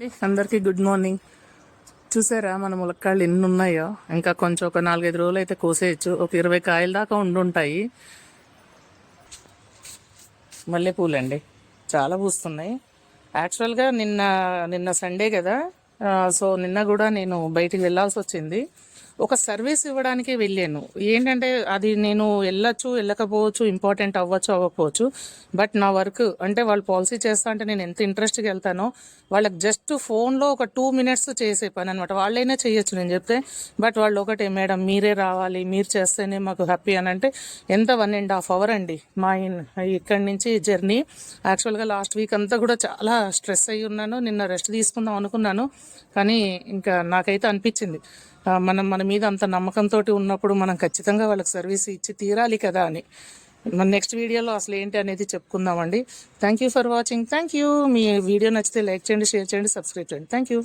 అందరికీ good morning చూసారా మన ములక్కాళ్ళు ఎన్ని ఉన్నాయో? ఇంకా కొంచెం ఒక నాలుగైదు రోజులు అయితే కోసేయచ్చు. ఒక ఇరవై కాయల దాకా ఉండుంటాయి. మల్లెపూలండి. చాలా పూస్తున్నాయి. యాక్చువల్గా నిన్న నిన్న సండే కదా. సో నిన్న కూడా నేను బయటికి వెళ్ళాల్సి వచ్చింది. ఒక సర్వీస్ ఇవ్వడానికి వెళ్ళాను. ఏంటంటే అది నేను వెళ్ళొచ్చు వెళ్ళకపోవచ్చు ఇంపార్టెంట్ అవ్వచ్చు అవ్వకపోవచ్చు. బట్ నా వర్క్ అంటే వాళ్ళు పాలసీ చేస్తా అంటే నేను ఎంత ఇంట్రెస్ట్గా వెళ్తానో వాళ్ళకి జస్ట్ ఫోన్లో ఒక టూ మినిట్స్ చేసే పని అనమాట వాళ్ళైనా చేయొచ్చు నేను చెప్తే. బట్ వాళ్ళు ఒకటే మేడం మీరే రావాలి మీరు చేస్తేనే మాకు హ్యాపీ అని అంటే ఎంత? వన్ అండ్ హాఫ్ అవర్ అండి. మా ఇన్- ఇక్కడి నుంచి జర్నీ యాక్చువల్గా లాస్ట్ వీక్ అంతా కూడా చాలా స్ట్రెస్ అయ్యి ఉన్నాను. నిన్న రెస్ట్ తీసుకుందాం అనుకున్నాను. కానీ ఇంకా నాకైతే అనిపించింది. మనం మన మీద అంత నమ్మకంతో ఉన్నప్పుడు మనం ఖచ్చితంగా వాళ్ళకి సర్వీస్ ఇచ్చి తీరాలి కదా అని. మన నెక్స్ట్ వీడియోలో అసలు ఏంటి అనేది చెప్పుకుందామండి. Thank you for watching thank you me video నచ్చితే లైక్ చేయండి షేర్ చేయండి సబ్స్క్రైబ్ చేయండి. Thank you